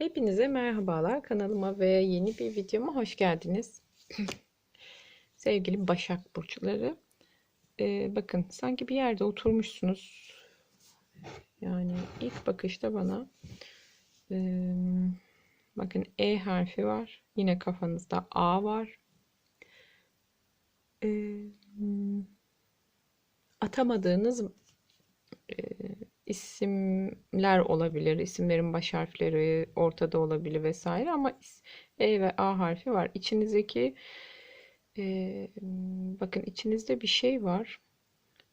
Hepinize merhabalar kanalıma ve yeni bir videoma hoş geldiniz. Sevgili Başak Burçları. Ee, bakın sanki bir yerde oturmuşsunuz. Yani ilk bakışta bana e, bakın E harfi var. Yine kafanızda A var. E, atamadığınız isimler olabilir. İsimlerin baş harfleri ortada olabilir vesaire ama E ve A harfi var. İçinizdeki e, bakın içinizde bir şey var.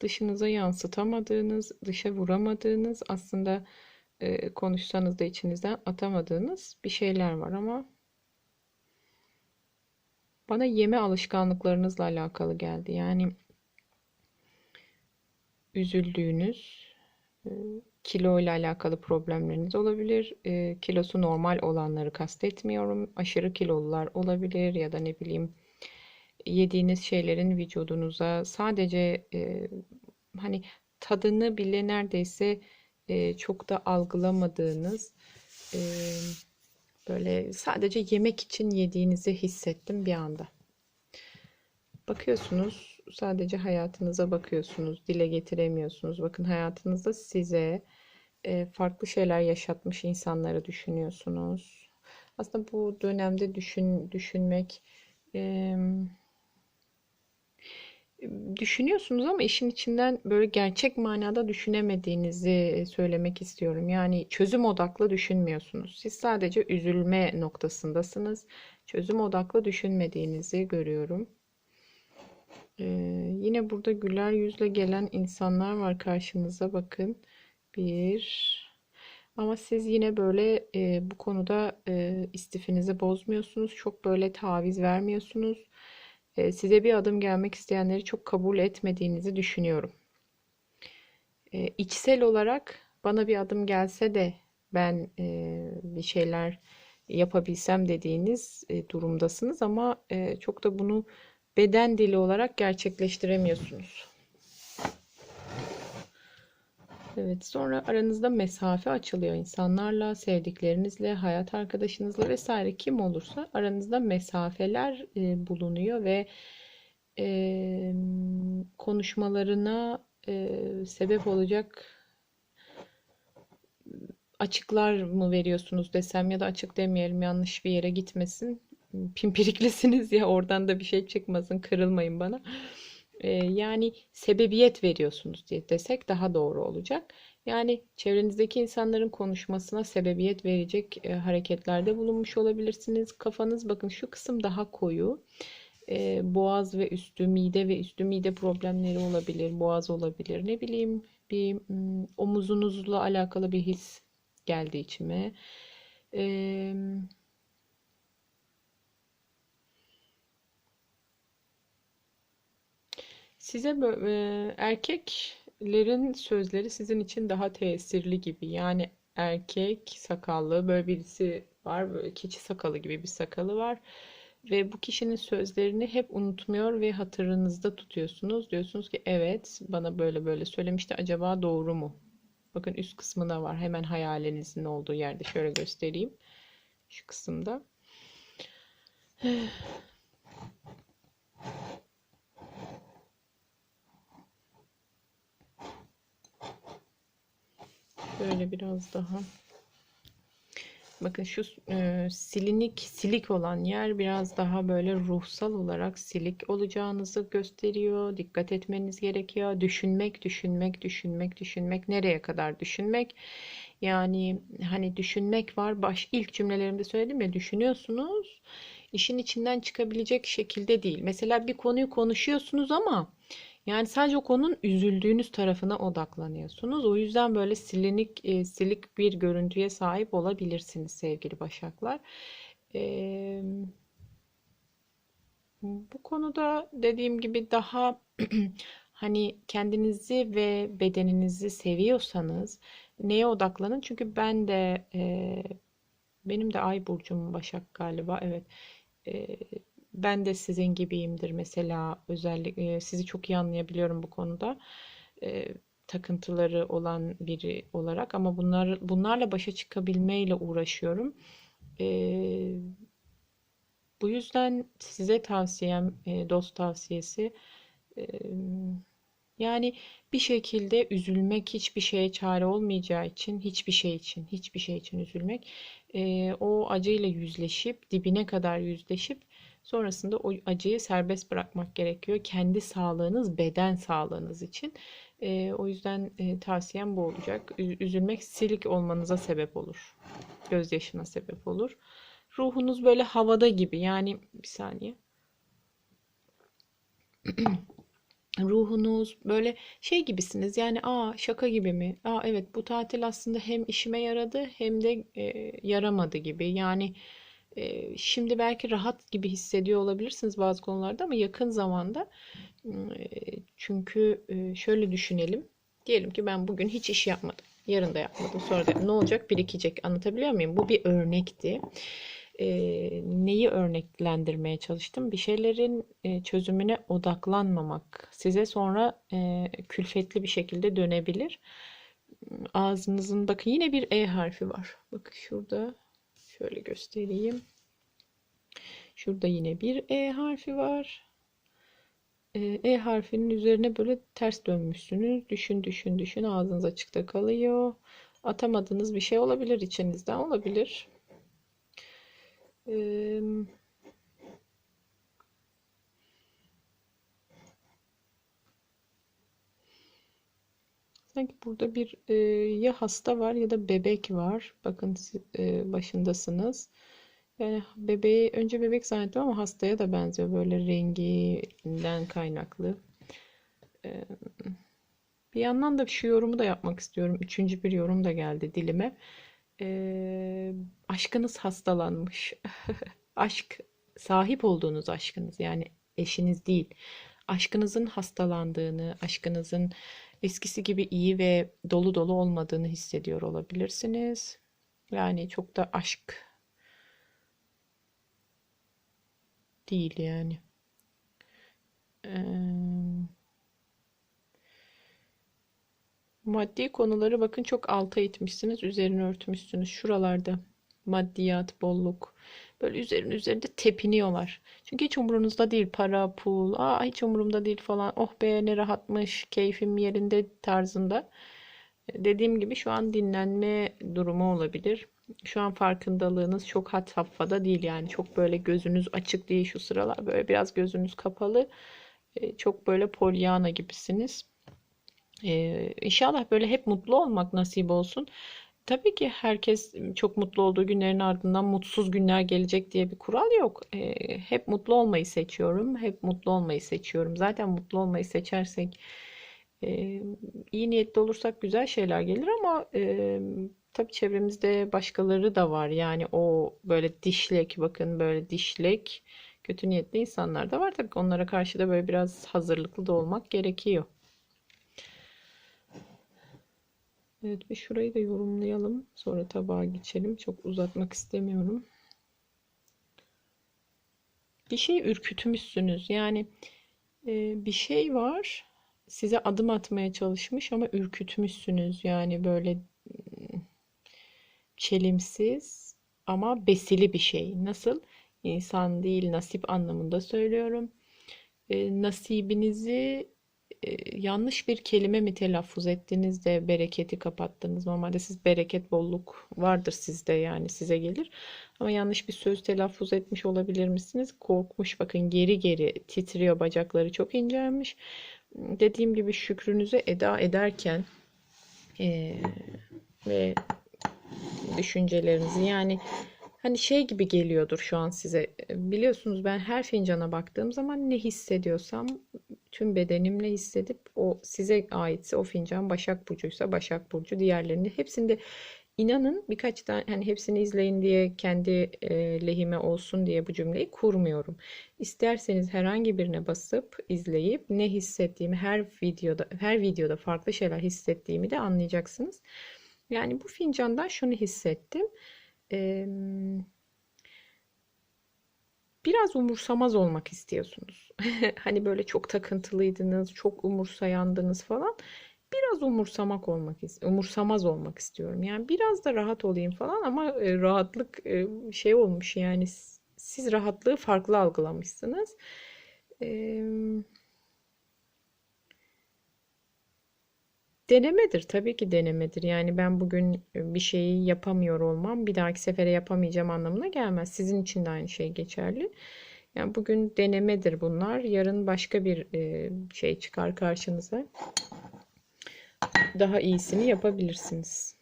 Dışınıza yansıtamadığınız, dışa vuramadığınız aslında e, konuşsanız da içinizden atamadığınız bir şeyler var ama bana yeme alışkanlıklarınızla alakalı geldi. Yani üzüldüğünüz, kilo ile alakalı problemleriniz olabilir. E, kilosu normal olanları kastetmiyorum. Aşırı kilolular olabilir ya da ne bileyim yediğiniz şeylerin vücudunuza sadece e, hani tadını bile neredeyse e, çok da algılamadığınız e, böyle sadece yemek için yediğinizi hissettim bir anda. Bakıyorsunuz sadece hayatınıza bakıyorsunuz, dile getiremiyorsunuz. Bakın hayatınızda size e, farklı şeyler yaşatmış insanları düşünüyorsunuz. Aslında bu dönemde düşün düşünmek düşünüyorsunuz ama işin içinden böyle gerçek manada düşünemediğinizi söylemek istiyorum. Yani çözüm odaklı düşünmüyorsunuz. Siz sadece üzülme noktasındasınız. Çözüm odaklı düşünmediğinizi görüyorum. Ee, yine burada güler yüzle gelen insanlar var karşınıza bakın. Bir ama siz yine böyle e, bu konuda e, istifinizi bozmuyorsunuz. Çok böyle taviz vermiyorsunuz. E, size bir adım gelmek isteyenleri çok kabul etmediğinizi düşünüyorum. E, içsel olarak bana bir adım gelse de ben e, bir şeyler yapabilsem dediğiniz e, durumdasınız ama e, çok da bunu beden dili olarak gerçekleştiremiyorsunuz. Evet, sonra aranızda mesafe açılıyor insanlarla, sevdiklerinizle, hayat arkadaşınızla vesaire kim olursa aranızda mesafeler e, bulunuyor ve e, konuşmalarına e, sebep olacak açıklar mı veriyorsunuz desem ya da açık demeyelim yanlış bir yere gitmesin pimpiriklisiniz ya oradan da bir şey çıkmasın kırılmayın bana. Ee, yani sebebiyet veriyorsunuz diye desek daha doğru olacak. Yani çevrenizdeki insanların konuşmasına sebebiyet verecek e, hareketlerde bulunmuş olabilirsiniz. Kafanız bakın şu kısım daha koyu. E, boğaz ve üstü, mide ve üstü mide problemleri olabilir. Boğaz olabilir. Ne bileyim bir mm, omuzunuzla alakalı bir his geldi içime. Eee Size e, erkeklerin sözleri sizin için daha tesirli gibi. Yani erkek sakallı böyle birisi var böyle keçi sakalı gibi bir sakalı var. Ve bu kişinin sözlerini hep unutmuyor ve hatırınızda tutuyorsunuz. Diyorsunuz ki evet bana böyle böyle söylemişti acaba doğru mu? Bakın üst kısmına var. Hemen hayalinizin olduğu yerde şöyle göstereyim. Şu kısımda. Böyle biraz daha. Bakın şu e, silinik silik olan yer biraz daha böyle ruhsal olarak silik olacağınızı gösteriyor. Dikkat etmeniz gerekiyor. Düşünmek, düşünmek, düşünmek, düşünmek. Nereye kadar düşünmek? Yani hani düşünmek var. Baş ilk cümlelerimde söyledim ya düşünüyorsunuz. İşin içinden çıkabilecek şekilde değil. Mesela bir konuyu konuşuyorsunuz ama yani sadece o konunun üzüldüğünüz tarafına odaklanıyorsunuz. O yüzden böyle silinik, e, silik bir görüntüye sahip olabilirsiniz sevgili başaklar. E, bu konuda dediğim gibi daha hani kendinizi ve bedeninizi seviyorsanız neye odaklanın? Çünkü ben de e, benim de ay burcum Başak galiba. Evet. E, ben de sizin gibiyimdir mesela özellikle sizi çok iyi anlayabiliyorum bu konuda. takıntıları olan biri olarak ama bunlar bunlarla başa çıkabilmeyle uğraşıyorum. Ee, bu yüzden size tavsiyem, e, dost tavsiyesi, e, yani bir şekilde üzülmek hiçbir şeye çare olmayacağı için, hiçbir şey için, hiçbir şey için üzülmek, e, o acıyla yüzleşip, dibine kadar yüzleşip, sonrasında o acıyı serbest bırakmak gerekiyor. Kendi sağlığınız, beden sağlığınız için. E, o yüzden e, tavsiyem bu olacak. Üzülmek silik olmanıza sebep olur. Gözyaşına sebep olur. Ruhunuz böyle havada gibi. Yani bir saniye. Ruhunuz böyle şey gibisiniz. Yani aa şaka gibi mi? Aa evet bu tatil aslında hem işime yaradı hem de e, yaramadı gibi. Yani şimdi belki rahat gibi hissediyor olabilirsiniz bazı konularda ama yakın zamanda çünkü şöyle düşünelim. Diyelim ki ben bugün hiç iş yapmadım. Yarın da yapmadım. Sonra da ne olacak? Birikecek. Anlatabiliyor muyum? Bu bir örnekti neyi örneklendirmeye çalıştım? Bir şeylerin çözümüne odaklanmamak size sonra külfetli bir şekilde dönebilir. Ağzınızın bakın yine bir E harfi var. Bakın şurada şöyle göstereyim. Şurada yine bir E harfi var. E, e harfinin üzerine böyle ters dönmüşsünüz. Düşün düşün düşün ağzınız açıkta kalıyor. Atamadığınız bir şey olabilir içinizden olabilir. Ee, sanki burada bir e, ya hasta var ya da bebek var. Bakın e, başındasınız. Yani bebeği önce bebek zannettim ama hastaya da benziyor böyle renginden kaynaklı. Ee, bir yandan da şu yorumu da yapmak istiyorum. Üçüncü bir yorum da geldi dilime. Ee, aşkınız hastalanmış. Aşk, sahip olduğunuz aşkınız yani eşiniz değil. Aşkınızın hastalandığını, aşkınızın eskisi gibi iyi ve dolu dolu olmadığını hissediyor olabilirsiniz. Yani çok da aşk değil yani. Ee, Maddi konuları bakın çok alta itmişsiniz. Üzerini örtmüşsünüz. Şuralarda maddiyat, bolluk. Böyle üzerin üzerinde tepiniyorlar. Çünkü hiç umurunuzda değil para, pul. Aa hiç umurumda değil falan. Oh be ne rahatmış, keyfim yerinde tarzında. Dediğim gibi şu an dinlenme durumu olabilir. Şu an farkındalığınız çok had safhada değil yani. Çok böyle gözünüz açık değil şu sıralar. Böyle biraz gözünüz kapalı. E, çok böyle polyana gibisiniz. Ee, inşallah böyle hep mutlu olmak nasip olsun. Tabii ki herkes çok mutlu olduğu günlerin ardından mutsuz günler gelecek diye bir kural yok. Ee, hep mutlu olmayı seçiyorum. Hep mutlu olmayı seçiyorum. Zaten mutlu olmayı seçersek e, iyi niyetli olursak güzel şeyler gelir ama e, tabii çevremizde başkaları da var. Yani o böyle dişlek bakın böyle dişlek kötü niyetli insanlar da var. Tabii ki onlara karşı da böyle biraz hazırlıklı da olmak gerekiyor. Evet bir şurayı da yorumlayalım. Sonra tabağa geçelim. Çok uzatmak istemiyorum. Bir şey ürkütmüşsünüz. Yani e, bir şey var. Size adım atmaya çalışmış ama ürkütmüşsünüz. Yani böyle hmm, çelimsiz ama besili bir şey. Nasıl? İnsan değil nasip anlamında söylüyorum. E, nasibinizi yanlış bir kelime mi telaffuz ettiniz de bereketi kapattınız. Normalde siz bereket, bolluk vardır sizde yani size gelir. Ama yanlış bir söz telaffuz etmiş olabilir misiniz? Korkmuş bakın geri geri titriyor bacakları çok incelmiş. Dediğim gibi şükrünüzü eda ederken e, ve düşüncelerinizi yani hani şey gibi geliyordur şu an size. Biliyorsunuz ben her fincana baktığım zaman ne hissediyorsam tüm bedenimle hissedip o size aitse o fincan Başak Burcu'ysa Başak Burcu diğerlerini hepsinde inanın birkaç tane hani hepsini izleyin diye kendi e, lehime olsun diye bu cümleyi kurmuyorum. İsterseniz herhangi birine basıp izleyip ne hissettiğimi her videoda her videoda farklı şeyler hissettiğimi de anlayacaksınız. Yani bu fincandan şunu hissettim. Eee biraz umursamaz olmak istiyorsunuz. hani böyle çok takıntılıydınız, çok umursayandınız falan. biraz umursamak olmak umursamaz olmak istiyorum. Yani biraz da rahat olayım falan ama e, rahatlık e, şey olmuş yani siz rahatlığı farklı algılamışsınız. Eee, denemedir tabii ki denemedir. Yani ben bugün e, bir şeyi yapamıyor olmam bir dahaki sefere yapamayacağım anlamına gelmez. Sizin için de aynı şey geçerli. Yani bugün denemedir bunlar. Yarın başka bir e, şey çıkar karşınıza. Daha iyisini yapabilirsiniz.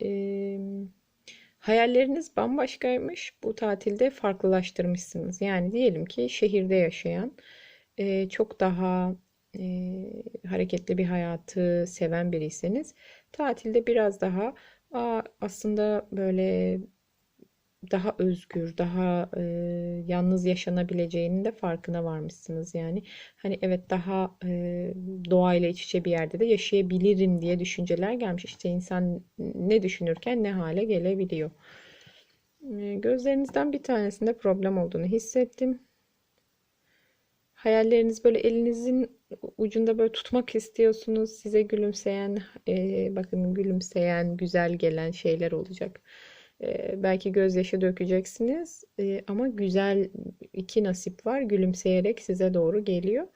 Eee, hayalleriniz bambaşkaymış. Bu tatilde farklılaştırmışsınız. Yani diyelim ki şehirde yaşayan, çok daha eee, hareketli bir hayatı seven biriyseniz, tatilde biraz daha Aa, aslında böyle daha özgür, daha e, yalnız yaşanabileceğinin de farkına varmışsınız yani. Hani evet daha e, doğayla iç içe bir yerde de yaşayabilirim diye düşünceler gelmiş. İşte insan ne düşünürken ne hale gelebiliyor. E, gözlerinizden bir tanesinde problem olduğunu hissettim. Hayalleriniz böyle elinizin ucunda böyle tutmak istiyorsunuz. Size gülümseyen, e, bakın gülümseyen, güzel gelen şeyler olacak. E, belki gözyaşı dökeceksiniz E, ama güzel iki nasip var. Gülümseyerek size doğru geliyor.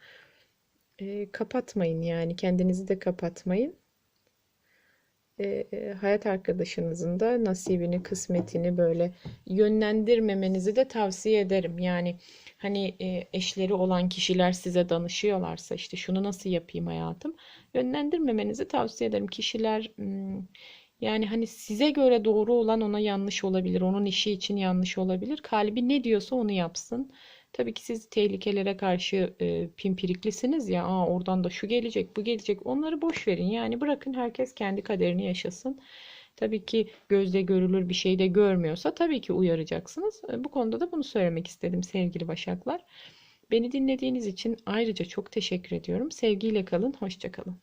E, kapatmayın yani kendinizi de kapatmayın. E, e, hayat arkadaşınızın da nasibini, kısmetini böyle yönlendirmemenizi de tavsiye ederim. Yani hani e, eşleri olan kişiler size danışıyorlarsa işte şunu nasıl yapayım hayatım, yönlendirmemenizi tavsiye ederim. Kişiler yani hani size göre doğru olan ona yanlış olabilir, onun işi için yanlış olabilir. Kalbi ne diyorsa onu yapsın. Tabii ki siz tehlikelere karşı e, pimpiriklisiniz ya, Aa, oradan da şu gelecek, bu gelecek. Onları boş verin. Yani bırakın herkes kendi kaderini yaşasın. Tabii ki gözle görülür bir şey de görmüyorsa tabii ki uyaracaksınız. E, Bu konuda da bunu söylemek istedim sevgili Başaklar. Beni dinlediğiniz için ayrıca çok teşekkür ediyorum. Sevgiyle kalın, hoşça kalın.